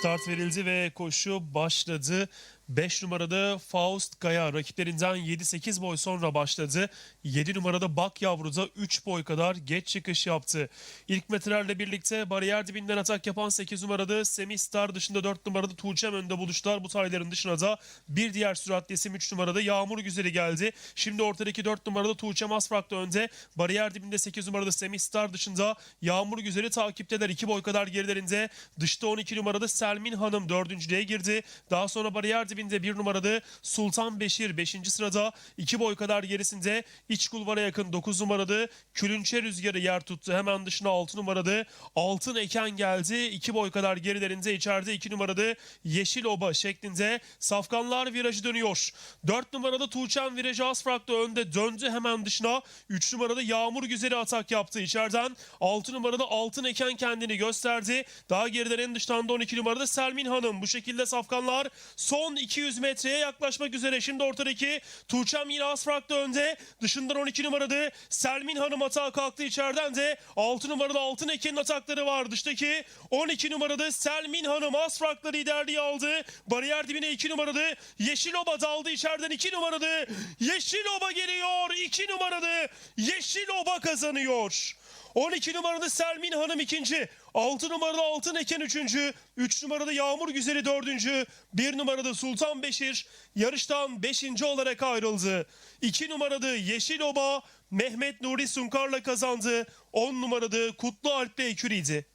Start verildi ve koşu başladı. 5 numarada Faust Kaya rakiplerinden 7-8 boy sonra başladı. 7 numarada Bak Yavru'da 3 boy kadar geç çıkış yaptı. İlk metrelerle birlikte bariyer dibinden atak yapan 8 numarada Semih Star dışında 4 numarada Tuğçem önde buluştular. Bu tayların dışına da bir diğer süratli isim 3 numarada Yağmur Güzeli geldi. Şimdi ortadaki 4 numarada Tuğçem Asfrak'ta önde. Bariyer dibinde 8 numarada Semih Star dışında Yağmur Güzeli takipteler. 2 boy kadar gerilerinde. Dışta 12 numarada Selmin Hanım dördüncülüğe girdi. Daha sonra bariyer dibinde bir numarada Sultan Beşir 5. sırada. 2 boy kadar gerisinde iç kulvara yakın 9 numarada Külünçe Rüzgarı yer tuttu. Hemen dışına 6 numarada Altın Eken geldi. 2 boy kadar gerilerinde içeride 2 numarada Yeşil Oba şeklinde safkanlar virajı dönüyor. 4 numarada Tuğçen virajı Asfrak'ta önde döndü hemen dışına. 3 numarada Yağmur Güzeli atak yaptı içeriden. 6 numarada Altın Eken kendini gösterdi. Daha geriden en dıştan da 12 numarada Selmin Hanım. Bu şekilde safkanlar son 200 metreye yaklaşmak üzere. Şimdi ortadaki Tuğçem yine Asfrak'ta önde. Dışından 12 numarada Selmin Hanım atağa kalktı içeriden de 6 numarada Altın Eken'in atakları var. Dıştaki 12 numarada Selmin Hanım Asfrak'la liderliği aldı. Bariyer dibine 2 numarada Yeşil Oba daldı içeriden 2 numarada Yeşil Oba geliyor. 2 numarada Yeşil Oba kazanıyor. 12 numarada Selmin Hanım ikinci. 6 numarada Altın Eken üçüncü. 3 numarada Yağmur Güzeli dördüncü. 1 numarada Sultan Beşir yarıştan 5. olarak ayrıldı. 2 numarada Yeşil Oba Mehmet Nuri Sunkar'la kazandı. 10 numarada Kutlu Alp'le eküriydi.